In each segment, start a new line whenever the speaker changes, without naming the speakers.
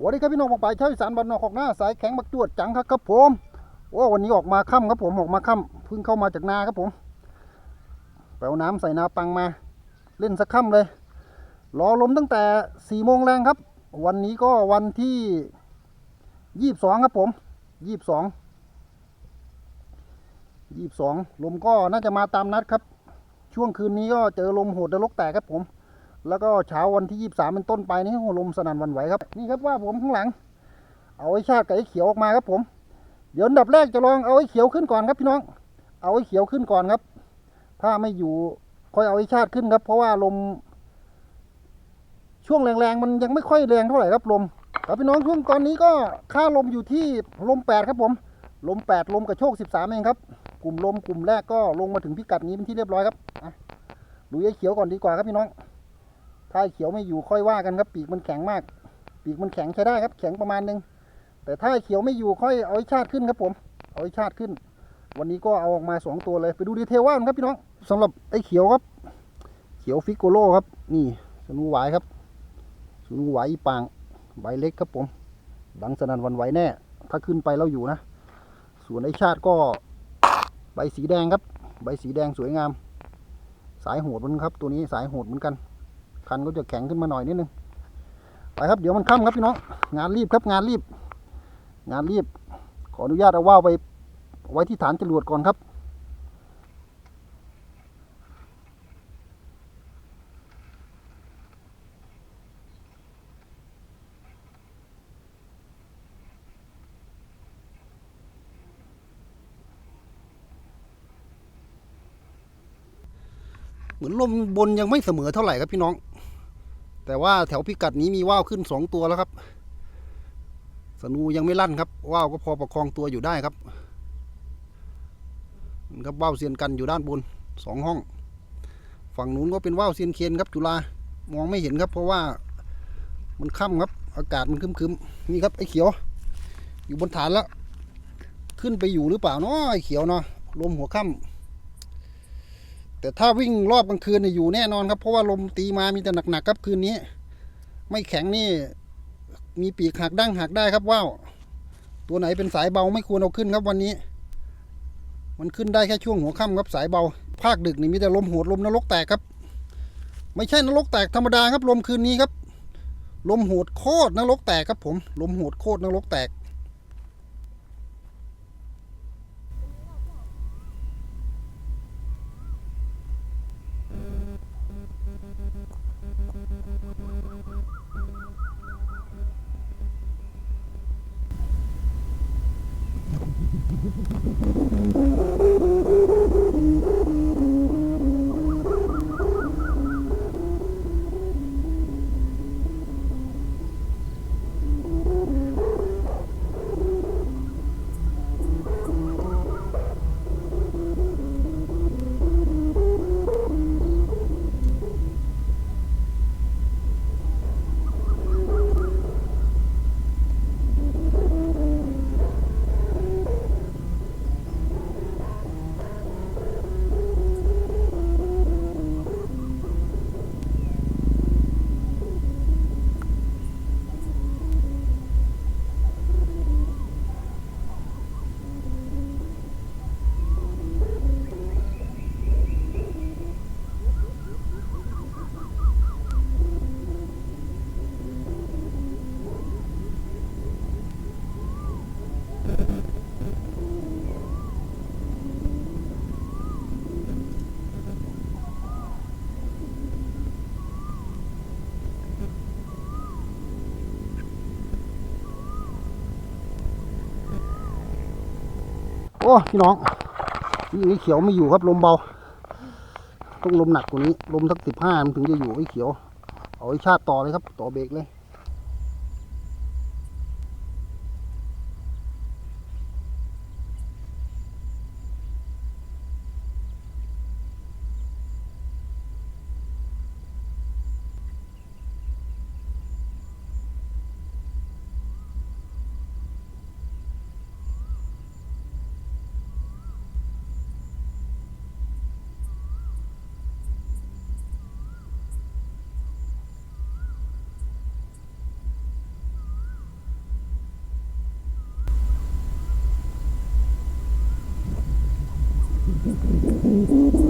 วัสดีครับพี่น้องบางปลายชาวอีสานบ้านนอกขอกหน้าสายแข็งบักจวดจังครับครับผมโอ้วันนี้ออกมาค่ำครับผมออกมาค่ำเพิ่งเข้ามาจากนาครับผมไปเอาน้ำใส่นาปังมา เล่นสักค่ำเลยรอลมตั้งแต่สี่โมงแรงครับ วันนี้ก็วันที่ยี่สิบสองครับผมยี่สิบสองยี่สิบสองลมก็น่าจะมาตามนัดครับ ช่วงคืนนี้ก็เจอลมโหดนรกแตกครับผม แล้วก็เช้าวันที่ยี่สามเป็นต้นไปนี่โหลมสนั่นวันไหวครับ นี่ครับว่าผมข้างหลัง เอาไอ้ชาติกับไอ้เขียวออกมาครับผม เดี๋ยวอันดับแรกจะลองเอาไอ้เขียวขึ้นก่อนครับพี่น้อง เอาไอ้เขียวขึ้นก่อนครับ ถ้าไม่อยู่ค่อยเอาไอ้ชาติขึ้นครับ เพราะว่าลม ช่วงแรงๆมันยังไม่ค่อยแรงเท่าไหร่ครับลมครับพี่น้องช่วงตอนนี้ก็ค่าลมอยู่ที่ลมแปดครับผม ลมแปดลมกับโชคสิบสามเองครับ กลุ่มลมกลุ่มแรกก็ลงมาถึงพิกัดนี้เป็นที่เรียบร้อยครับอะดูไอ้เขียวก่อนดีกว่าครับพี่น้อง ถ้าเขียวไม่อยู่ค่อยว่ากันครับ ปีกมันแข็งมาก ปีกมันแข็งใช้ได้ครับ แข็งประมาณนึง แต่ถ้าเขียวไม่อยู่ค่อยเอาไอชาติขึ้นครับผม เอาไอชาติขึ้น วันนี้ก็เอาออกมาสองตัวเลยไปดูดีเทลว่ากันครับพี่น้องสำหรับไอ้เขียวครับ เขียวฟิกโกโลครับ นี่สนูหวายครับสนูหวายปางใบเล็กครับผม ดังสนั่นวันไหวแน่ ถ้าขึ้นไปแล้วอยู่นะ ส่วนไอชาติก็ใบสีแดงครับ ใบสีแดงสวยงาม สายโหดเหมันครับ ตัวนี้สายโหดเหมือนกัน คันก็จะแข็งขึ้นมาหน่อยนิดนึงไปครับเดี๋ยวมันค่ำครับพี่น้องงานรีบครับงานรีบ งานรีบ ขออนุญาตเอาว่าไวไปไว้ที่ฐานจรวดก่อนครับเหมือนลมบนยังไม่เสมอเท่าไหร่ครับพี่น้อง แต่ว่าแถวพิกัดนี้มีว่าวขึ้นสองตัวแล้วครับ สนูยังไม่ลั่นครับ ว่าวก็พอประคองตัวอยู่ได้ครับครับว่าวเซียนกันอยู่ด้านบนสองห้อง ฝั่งนู้นก็เป็นว่าวเซียนเคียนครับ จุฬามองไม่เห็นครับ เพราะว่ามันค่ำครับ อากาศมันคึมๆนี่ครับไอ้เขียว อยู่บนฐานแล้ว ขึ้นไปอยู่หรือเปล่าเนาะไอ้เขียวเนาะลมหัวค่ำ แต่ถ้าวิ่งรอบกลางคืนเนี่ยอยู่แน่นอนครับ เพราะว่าลมตีมามีแต่หนักๆครับคืนนี้ ไม่แข็งนี่ มีปีกหักดั้งหักได้ครับว่าวตัวไหนเป็นสายเบาไม่ควรเอาขึ้นครับวันนี้ มันขึ้นได้แค่ช่วงหัวค่ำครับสายเบา ภาคดึกนี่มีแต่ลมโหดลมนรกแตกครับ ไม่ใช่นรกแตกธรรมดาครับลมคืนนี้ครับ ลมโหดโคตรนรกแตกครับผม ลมโหดโคตรนรกแตก โอ้พี่น้องนี่ไอ้เขียวไม่อยู่ครับลมเบา ต้องลมหนักกว่านี้ ลมสักสิบห้ามันถึงจะอยู่ไอ้เขียว เอาไอ้ชาติต่อเลยครับ ต่อเบรกเลย Mm-hmm.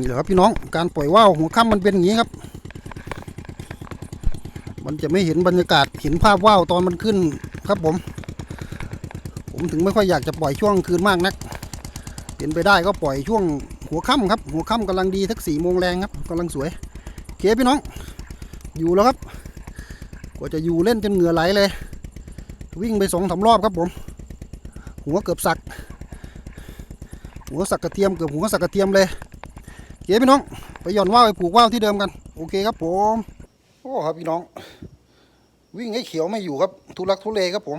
นี่แหละครับพี่น้องการปล่อยว่าวหัวค่ำมันเป็นอย่างนี้ครับ มันจะไม่เห็นบรรยากาศเห็นภาพว่าวตอนมันขึ้นครับผม ผมถึงไม่ค่อยอยากจะปล่อยช่วงคืนมากนักเป็นไปได้ก็ปล่อยช่วงหัวค่ำครับ หัวค่ำกำลังดีทักสี่โมงแรงครับกำลังสวยเคพี่น้อง อยู่แล้วครับ กว่าจะอยู่เล่นจนเหงื่อไหลเลย วิ่งไปสองสามรอบครับผม หัวเกือบสัก หัวสักกระเทียมเกือบหัวสักกระเทียมเลย เคพี่น้องไปหย่อนว่าวไปปลูกว่าวที่เดิมกัน โอเคครับผมโอ้ครับพี่น้อง วิ่งให้เขียวไม่อยู่ครับทุลักทุเลครับผม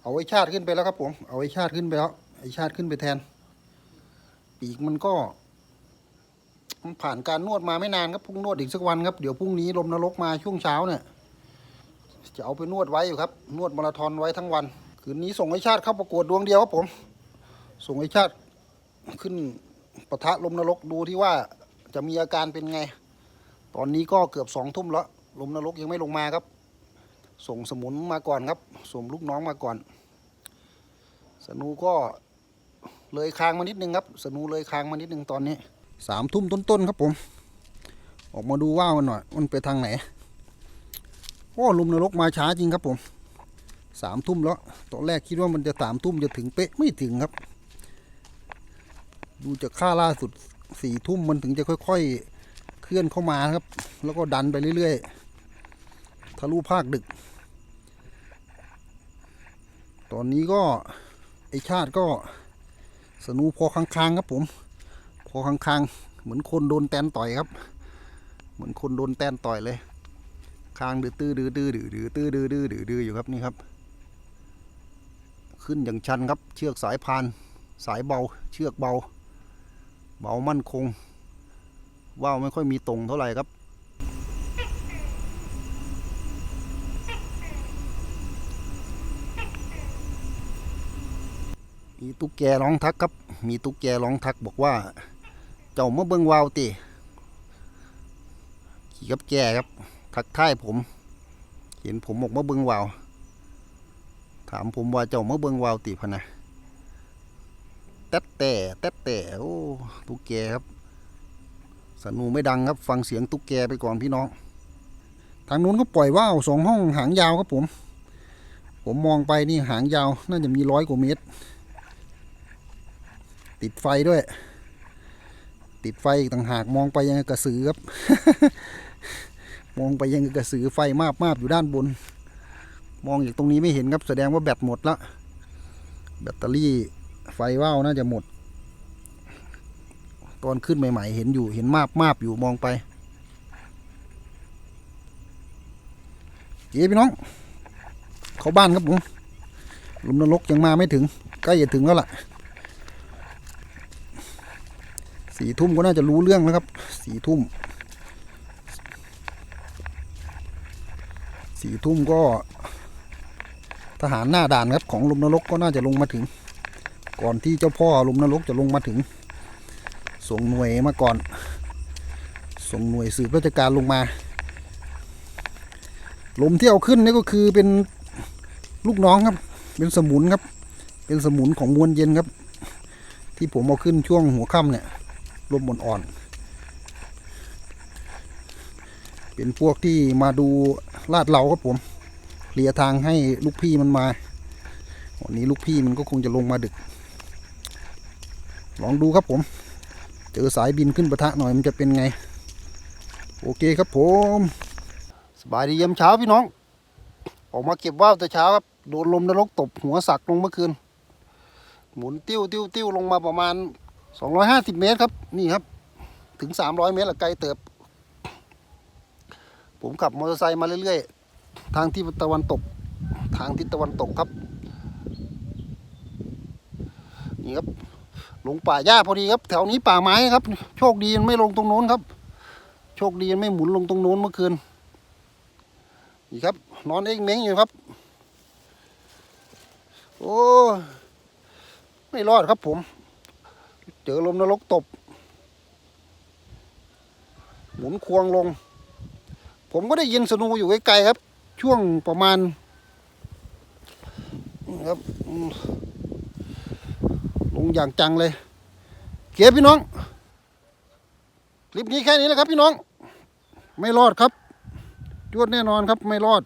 เอาไอ้ชาติขึ้นไปแล้วครับผม เอาไอ้ชาติขึ้นไปแล้วไอ้ชาติขึ้นไปแทน ปีกมันก็มันผ่านการนวดมาไม่นานครับพุ่งนวดอีกสักวันครับเดี๋ยวพรุ่งนี้ลมนรกมาช่วงเช้าเนี่ยจะเอาไปนวดไว้อยู่ครับ นวดมาราธอนไว้ทั้งวัน คืนนี้ส่งไอ้ชาติเข้าประกวดดวงเดียวครับผม ส่งไอ้ชาติขึ้น ปะทะลมนรกดูที่ว่าจะมีอาการเป็นไง ตอนนี้ก็เกือบสองทุ่มแล้ว ลมนรกยังไม่ลงมาครับ ส่งสมุนมาก่อนครับส่งลูกน้องมาก่อน สนูก็เลยคางมานิดนึงครับ สนูเลยคางมานิดนึงตอนนี้สามทุ่มต้นๆครับผม ออกมาดูว่ามันหน่อย มันไปทางไหนโอ้ลมนรกมาช้าจริงครับผมสามทุ่มแล้วตอนแรกคิดว่ามันจะสามทุ่มจะถึงเป๊ะไม่ถึงครับ ดูจากค่าล่าสุดสี่ทุ่มมันถึงจะค่อย ๆ เคลื่อนเข้ามาครับ แล้วก็ดันไปเรื่อยๆทะลุภาคดึก ตอนนี้ก็ไอชาติก็สนูพอค้างๆครับผม พอค้างๆเหมือนคนโดนแตนต่อยครับ เหมือนคนโดนแตนต่อยเลยคางดื้อตื้อดื้อตื้อดื้อดื้อตื้อดื้อดื้อดื้อดื้ออยู่ครับนี่ครับ ขึ้นอย่างชันครับ เชือกสายพาน สายเบา เชือกเบา เบามั่นคง ว่าวไม่ค่อยมีตรงเท่าไหร่ครับ มีตุ๊กแกร้องทักครับ มีตุ๊กแกร้องทักบอกว่า เจ้ามาเบิ่งวาวติขี่กับแกครับ ทักทายผม เห็นผมบอกมาเบิ่งวาว ถามผมว่าเจ้ามาเบิ่งวาวติพะนะ แต๊ดแต่แต๊ดแต่โอ้ตุ๊กแกครับสนูไม่ดังครับ ฟังเสียงตุ๊กแกไปก่อนพี่น้อง ทางนู้นก็ปล่อยว่าวสองห้องหางยาวครับผม ผมมองไปนี่หางยาว น่าจะมีร้อยกว่าเมตร ติดไฟด้วย ติดไฟอีกต่างหากมองไปยังกระสือครับ มองไปยังกระสือไฟมาบมาบอยู่ด้านบน มองจากตรงนี้ไม่เห็นครับ แสดงว่าแบตหมดละแบตเตอรี่ ไฟว่าวน่าจะหมด ตอนขึ้นใหม่ ๆ เห็นอยู่เห็นมาบมาบอยู่มองไปเจ๊พี่น้อง เขาบ้านครับผมลุมนรกยังมาไม่ถึงใกล้จะถึงแล้วล่ะสี่ทุ่มก็น่าจะรู้เรื่องแล้วครับสี่ทุ่มสี่ทุ่มก็ทหารหน้าด่านครับของลุมนรกก็น่าจะลงมาถึง ก่อนที่เจ้าพ่อลมนรกจะลงมาถึง ส่งหน่วยมาก่อน ส่งหน่วยสืบราชการลงมา ลมที่เอาขึ้นนี่ก็คือเป็นลูกน้องครับ เป็นสมุนครับ เป็นสมุนของมวลเย็นครับ ที่ผมเอาขึ้นช่วงหัวค่ำเนี่ยลมอ่อนๆเป็นพวกที่มาดูลาดเราครับผมเคลียร์ทางให้ลูกพี่มันมาวันนี้ลูกพี่มันก็คงจะลงมาดึก ลองดูครับผม เจอสายบินขึ้นประทะหน่อยมันจะเป็นไง โอเคครับผม สบายดีเยี่ยมเช้าพี่น้อง ออกมาเก็บว่าวแต่เช้าครับ โดนลมนรกตบหัวสักลงเมื่อคืน หมุนติ้วติ้วติ้วลงมาประมาณ 250 เมตรครับ นี่ครับ ถึง 300 เมตรละไกลเติบ ผมขับมอเตอร์ไซค์มาเรื่อยๆ ทางที่ตะวันตก ทางทิศตะวันตกครับ นี่ครับ ลงป่าหญ้าพอดีครับ แถวนี้ป่าไม้ครับ โชคดีมันไม่ลงตรงโน้นครับ โชคดีมันไม่หมุนลงตรงโน้นเมื่อคืนนี่ครับ นอนเองเม้งอยู่ครับ โอ้ไม่รอดครับผม เจอลมนรกตบ หมุนควงลง ผมก็ได้ยินสนูอยู่ไกลๆครับ ช่วงประมาณครับ ลงอย่างจังเลยเกียพี่น้อง คลิปนี้แค่นี้แหละครับพี่น้อง ไม่รอดครับจวดแน่นอนครับไม่รอด